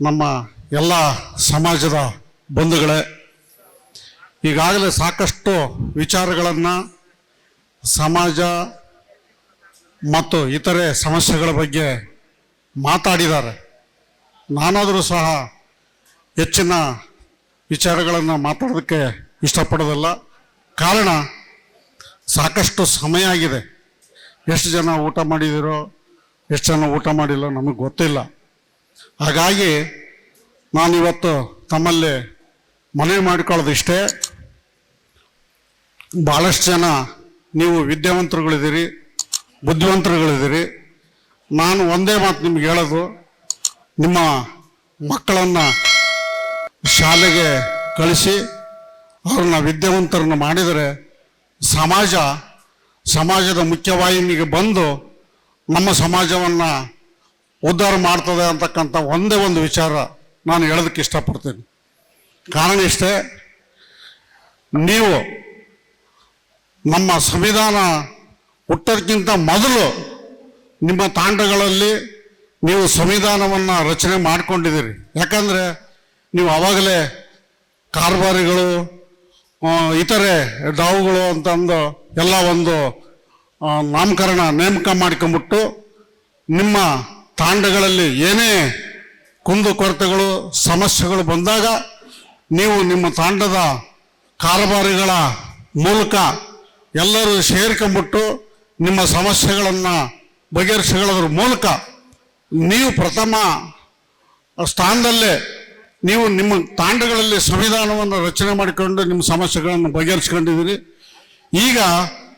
ನಮ್ಮ ಎಲ್ಲ ಸಮಾಜದ ಬಂಧುಗಳೇ, ಈಗಾಗಲೇ ಸಾಕಷ್ಟು ವಿಚಾರಗಳನ್ನು ಸಮಾಜ ಮತ್ತು ಇತರೆ ಸಮಸ್ಯೆಗಳ ಬಗ್ಗೆ ಮಾತಾಡಿದ್ದಾರೆ. ನಾನಾದರೂ ಸಹ ಹೆಚ್ಚಿನ ವಿಚಾರಗಳನ್ನು ಮಾತಾಡೋದಕ್ಕೆ ಇಷ್ಟಪಡೋದಿಲ್ಲ. ಕಾರಣ, ಸಾಕಷ್ಟು ಸಮಯ ಆಗಿದೆ. ಎಷ್ಟು ಜನ ಊಟ ಮಾಡಿದಿರೋ, ಎಷ್ಟು ಜನ ಊಟ ಮಾಡಿಲ್ಲ ನಮಗೆ ಗೊತ್ತಿಲ್ಲ. ಹಾಗಾಗಿ ನಾನಿವತ್ತು ತಮ್ಮಲ್ಲಿ ಮನವಿ ಮಾಡಿಕೊಳ್ಳೋದಿಷ್ಟೇ. ಭಾಳಷ್ಟು ಜನ ನೀವು ವಿದ್ಯಾವಂತರುಗಳಿದ್ದೀರಿ, ಬುದ್ಧಿವಂತರುಗಳಿದ್ದೀರಿ. ನಾನು ಒಂದೇ ಮಾತು ನಿಮ್ಗೆ ಹೇಳೋದು, ನಿಮ್ಮ ಮಕ್ಕಳನ್ನು ಶಾಲೆಗೆ ಕಳಿಸಿ, ಅವ್ರನ್ನ ವಿದ್ಯಾವಂತರನ್ನ ಮಾಡಿದರೆ ಸಮಾಜ, ಸಮಾಜದ ಮುಖ್ಯವಾಹಿನಿಗೆ ಬಂದು ನಮ್ಮ ಸಮಾಜವನ್ನು ಉದ್ಧಾರ ಮಾಡ್ತದೆ ಅಂತಕ್ಕಂಥ ಒಂದೇ ಒಂದು ವಿಚಾರ ನಾನು ಹೇಳೋದಕ್ಕೆ ಇಷ್ಟಪಡ್ತೀನಿ. ಕಾರಣ ಇಷ್ಟೇ, ನೀವು ನಮ್ಮ ಸಂವಿಧಾನ ಹುಟ್ಟೋದಕ್ಕಿಂತ ಮೊದಲು ನಿಮ್ಮ ತಾಂಡಗಳಲ್ಲಿ ನೀವು ಸಂವಿಧಾನವನ್ನು ರಚನೆ ಮಾಡಿಕೊಂಡಿದ್ದೀರಿ. ಯಾಕಂದರೆ ನೀವು ಆವಾಗಲೇ ಕಾರ್ಬಾರಿಗಳು ಇತರೆ ಡಾವುಗಳು ಅಂತಂದು ಎಲ್ಲ ಒಂದು ನಾಮಕರಣ ನೇಮಕ ಮಾಡ್ಕೊಂಬಿಟ್ಟು ನಿಮ್ಮ ತಾಂಡಗಳಲ್ಲಿ ಏನೇ ಕುಂದುಕೊರತೆಗಳು ಸಮಸ್ಯೆಗಳು ಬಂದಾಗ ನೀವು ನಿಮ್ಮ ತಾಂಡದ ಕಾರಬಾರಿಗಳ ಮೂಲಕ ಎಲ್ಲರೂ ಸೇರ್ಕೊಂಬಿಟ್ಟು ನಿಮ್ಮ ಸಮಸ್ಯೆಗಳನ್ನು ಬಗೆಹರಿಸಿಕೊಳ್ಳೋದ್ರ ಮೂಲಕ ನೀವು ಪ್ರಥಮ ಸ್ಥಾನದಲ್ಲೇ ನೀವು ನಿಮ್ಮ ತಾಂಡಗಳಲ್ಲಿ ಸಂವಿಧಾನವನ್ನು ರಚನೆ ಮಾಡಿಕೊಂಡು ನಿಮ್ಮ ಸಮಸ್ಯೆಗಳನ್ನು ಬಗೆಹರಿಸ್ಕೊಂಡಿದ್ದೀರಿ. ಈಗ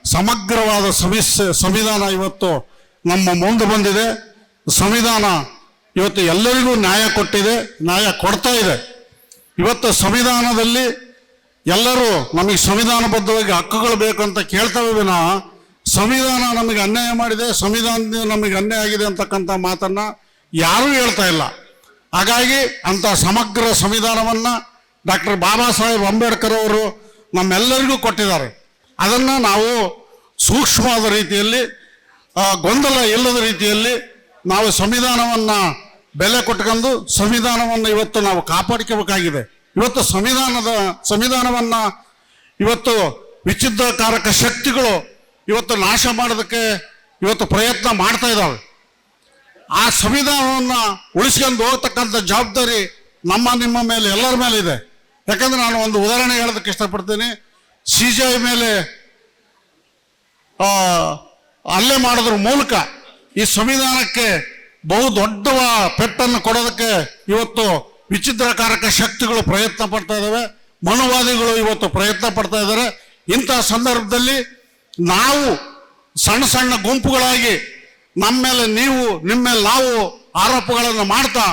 ಸಮಗ್ರವಾದ ಸಮಸ್ಯೆ ಸಂವಿಧಾನ ಇವತ್ತು ನಮ್ಮ ಮುಂದೆ ಬಂದಿದೆ. ಸಂವಿಧಾನ ಇವತ್ತು ಎಲ್ಲರಿಗೂ ನ್ಯಾಯ ಕೊಟ್ಟಿದೆ, ನ್ಯಾಯ ಕೊಡ್ತಾ ಇದೆ. ಇವತ್ತು ಸಂವಿಧಾನದಲ್ಲಿ ಎಲ್ಲರೂ ನಮಗೆ ಸಂವಿಧಾನಬದ್ಧವಾಗಿ ಹಕ್ಕುಗಳು ಬೇಕು ಅಂತ ಕೇಳ್ತವೆ ವಿನಃ ಸಂವಿಧಾನ ನಮಗೆ ಅನ್ಯಾಯ ಮಾಡಿದೆ, ಸಂವಿಧಾನದಿಂದ ನಮಗೆ ಅನ್ಯಾಯ ಆಗಿದೆ ಅಂತಕ್ಕಂಥ ಮಾತನ್ನು ಯಾರೂ ಹೇಳ್ತಾ ಇಲ್ಲ. ಹಾಗಾಗಿ ಅಂತ ಸಮಗ್ರ ಸಂವಿಧಾನವನ್ನ ಡಾಕ್ಟರ್ ಬಾಬಾ ಸಾಹೇಬ್ ಅಂಬೇಡ್ಕರ್ ಅವರು ನಮ್ಮೆಲ್ಲರಿಗೂ ಕೊಟ್ಟಿದ್ದಾರೆ. ಅದನ್ನು ನಾವು ಸೂಕ್ಷ್ಮವಾದ ರೀತಿಯಲ್ಲಿ ಗೊಂದಲ ಇಲ್ಲದ ರೀತಿಯಲ್ಲಿ ನಾವು ಸಂವಿಧಾನವನ್ನ ಬೆಲೆ ಕೊಟ್ಕೊಂಡು ಸಂವಿಧಾನವನ್ನು ಇವತ್ತು ನಾವು ಕಾಪಾಡ್ಕೋಬೇಕಾಗಿದೆ. ಇವತ್ತು ಸಂವಿಧಾನದ, ಸಂವಿಧಾನವನ್ನ ಇವತ್ತು ವಿಚ್ಛಿನ್ನಕಾರಕ ಶಕ್ತಿಗಳು ಇವತ್ತು ನಾಶ ಮಾಡೋದಕ್ಕೆ ಇವತ್ತು ಪ್ರಯತ್ನ ಮಾಡ್ತಾ ಇದ್ದಾವೆ. ಆ ಸಂವಿಧಾನವನ್ನು ಉಳಿಸ್ಕೊಂಡು ಹೋಗ್ತಕ್ಕಂಥ ಜವಾಬ್ದಾರಿ ನಮ್ಮ, ನಿಮ್ಮ ಮೇಲೆ, ಎಲ್ಲರ ಮೇಲೆ ಇದೆ. ಯಾಕಂದ್ರೆ ನಾನು ಒಂದು ಉದಾಹರಣೆ ಹೇಳೋದಕ್ಕೆ ಇಷ್ಟಪಡ್ತೀನಿ. ಸಿ ಜಿ ಐ ಮೇಲೆ ಹಲ್ಲೆ ಮಾಡೋದ್ರ ಮೂಲಕ ಈ ಸಂವಿಧಾನಕ್ಕೆ ಬಹು ದೊಡ್ಡ ಪೆಟ್ಟನ್ನು ಕೊಡೋದಕ್ಕೆ ಇವತ್ತು ವಿಚಿತ್ರಕಾರಕ ಶಕ್ತಿಗಳು ಪ್ರಯತ್ನ ಪಡ್ತಾ ಇದ್ದಾವೆ ಮನುವಾದಿಗಳು ಇವತ್ತು ಪ್ರಯತ್ನ ಪಡ್ತಾ ಇದ್ದಾರೆ ಇಂತಹ ಸಂದರ್ಭದಲ್ಲಿ ನಾವು ಸಣ್ಣ ಸಣ್ಣ ಗುಂಪುಗಳಾಗಿ ನಮ್ಮ ಮೇಲೆ ನೀವು, ನಿಮ್ಮ ಮೇಲೆ ನಾವು ಆರೋಪಗಳನ್ನು ಮಾಡ್ತಾ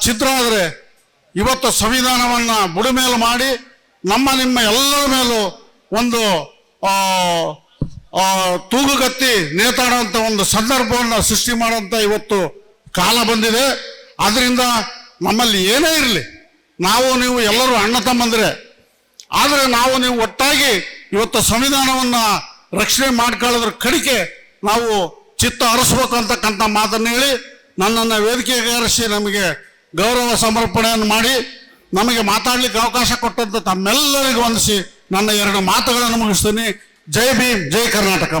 ಚಿತ್ರ ಆದರೆ ಇವತ್ತು ಸಂವಿಧಾನವನ್ನ ಬುಡಮೇಲು ಮಾಡಿ ನಮ್ಮ, ನಿಮ್ಮ ಎಲ್ಲರ ಮೇಲೂ ಒಂದು ತೂಗುಗತ್ತಿ ನೇತಾಡುವಂಥ ಒಂದು ಸಂದರ್ಭವನ್ನು ಸೃಷ್ಟಿ ಮಾಡುವಂಥ ಇವತ್ತು ಕಾಲ ಬಂದಿದೆ. ಅದರಿಂದ ನಮ್ಮಲ್ಲಿ ಏನೇ ಇರಲಿ, ನಾವು ನೀವು ಎಲ್ಲರೂ ಅಣ್ಣ ತಮ್ಮಂದ್ರೆ. ಆದರೆ ನಾವು ನೀವು ಒಟ್ಟಾಗಿ ಇವತ್ತು ಸಂವಿಧಾನವನ್ನ ರಕ್ಷಣೆ ಮಾಡ್ಕೊಳ್ಳೋದ್ರ ಕಡಿಕೆ ನಾವು ಚಿತ್ತ ಹರಿಸ್ಬೇಕು ಅಂತಕ್ಕಂಥ ಮಾತನ್ನು ಹೇಳಿ ನನ್ನನ್ನು ವೇದಿಕೆ ಏರಿಸಿ ನಮಗೆ ಗೌರವ ಸಮರ್ಪಣೆಯನ್ನು ಮಾಡಿ ನಮಗೆ ಮಾತಾಡ್ಲಿಕ್ಕೆ ಅವಕಾಶ ಕೊಟ್ಟಂತ ತಮ್ಮೆಲ್ಲರಿಗೂ ವಂದಿಸಿ ನನ್ನ ಎರಡು ಮಾತುಗಳನ್ನು ಮುಗಿಸ್ತೀನಿ. ಜೈ ಭೀಮ್ ಜೈ ಕರ್ನಾಟಕ